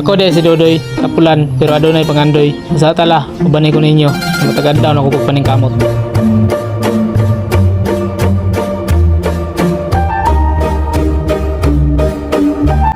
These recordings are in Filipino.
Ako de si Dodoy, kapulan, pero adunay pangandoy. Sa tala, ubanay ko ninyo. Matagad daw na ko paning kamot.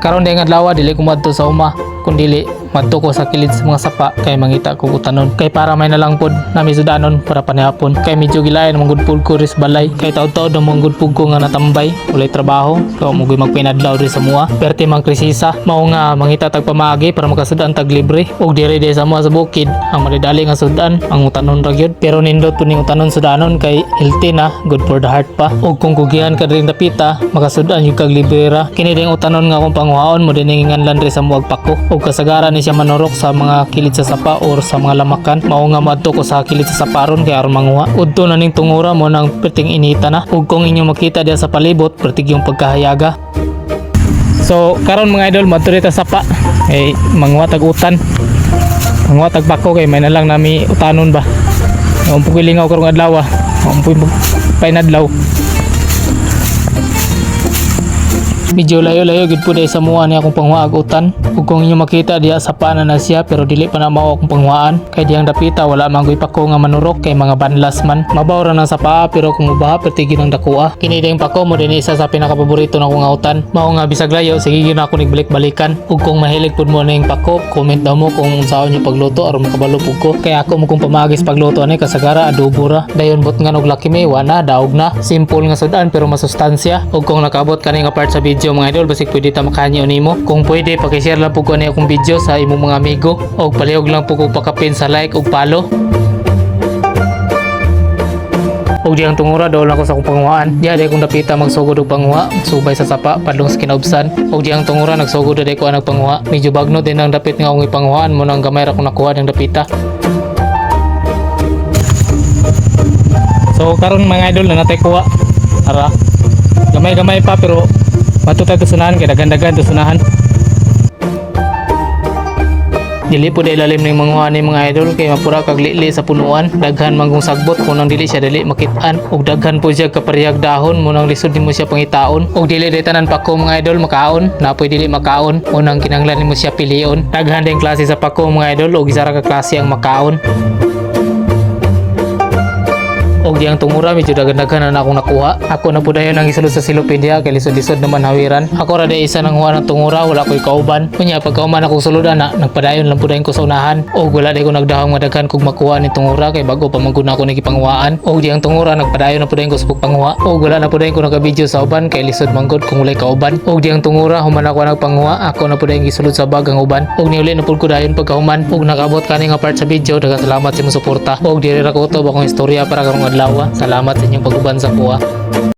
Karon day nga adlaw dili ko sa uma kun dili madto ko sa kilid sa mga sapa kay mangita ko utanon. Kay para may nalang pod nami sudanon para panihapon. Kay medyo gilayan mong good pud ko ris balay. Kay taud-taud na mong good pud ko nga natambay. Walay trabaho mo gyud magpinadlaw ri sa mua. Perti mang krisisa mao nga mangita tag pamaagi para makasudan tag libre ug diri di sa mua sa bukid ang madidali nga sudan ang utanon ra gyud. Pero nindot pud ning utanon sudanon kay healthy na good for the heart pa. Ug kung kugihan ka rin dapita makasudan yung kag libre ra utanon nga kung panguhaon mo din nganlan ri sa muag pako. Ug kasagaran ni siya manurok sa mga kilid sa sapa or sa mga lamakan. Mao nga madto ko sa kilid sa saparon kay aron manguha. Udto na ning tungura mo nang perting inita na. Ug kung inyo makita diya sa palibot pertig yung pagkahayaga. So karon mga idol sa sapa. Eh manguha tag utan. Manguha tag pako kay may na lang nami utanon ba. Umpo kilingaw karong adlaw ah. Umpo painadlaw. Medyo layo-layo gid dahil sa mua niya akong panghuagutan. Ug kung inyo makita diya sa pana na siya pero dili pa na mao akong panghuaan. Kay diyang dapita wala man gyud pa ko nga manurok kay mga banlas man. Mabaw ra na sa paa pero kung ubaha perti ng dakua. Kini ding pako mo din isa sa pinakapaborito na akong ngautan. Mao nga bisag layo sige gyud na ako nigbalik-balikan. Ug kung mahilig pud mo ning pako, comment daw mo kung saan niyo pagluto aron makabalo pud ko. Kay ako mo kung pamagis pagluto ani kasagara adobo ra. Dayon bot nga og laki may wana daog na. Simple nga sudan pero masustansya. Ug kung nakabot kani nga part sa video mga idol basig pwede ta makanyo nimo. Kung pwede paki-share lang ko ani akong video sa imong mga amigo og palihog lang pud ko pakapin sa like ug follow. Og diyang tungura daw lang ko sa akong panguhaan. Diya day kong dapita magsugod og panguha, subay sa sapa padlong sa kinaubsan. Og diyang tungura nagsugod day ko ang nagpanguha. Medyo bagno din ang dapit nga akong ipanguhaan mo nang gamay ra kong nakuha ng dapita. So karon mga idol na natay kuha. Ara. Gamay-gamay pa pero matutay to sunahan kay dagan-dagan. Dili po dahil lalim ng mga ni mga idol kay mapura kag lili sa punuan. Daghan manggung sagbot kung nang dili siya dili makitaan ug daghan po siya kaparehag dahon mo nang lisod nimo siya pangitaon. Ug dili day tanan pako mga idol makaon. Napoy dili makaon unang kinanglan nimo siya pilion. Daghan din klase sa pako mga idol ug isa ra ka klase ang makaon og diyang tungura medyo dagan-dagan na akong nakuha. Ako na po ang isulod sa Silopedia kay lisod-lisod naman hawiran. Ako ra isa nang huwa ng tungura wala ko'y kauban. Kunya pagkauman akong suludan na nagpadayon lang po ko sa unahan. Og wala day ko nagdahong madaghan kog makuha ni tungura kay bago pa maguna ako nagipanghuaan. Og diyang tungura nagpadayon na po ko sa pagpanghuwa. Og wala na po ko nagabideo sa uban kay lisod manggod kung walay kauban. Og diyang tungura human ako nagpanghuwa ako na po dayon gisulod sa bag ang uban. Og niuli na po ko dayon pagkahuman. Og nakabot kani nga part sa video daghang salamat sa imong suporta. Og diri ra ko to bakong istorya para karong adlaw. Salamat sa inyong pag-uban sa kuha.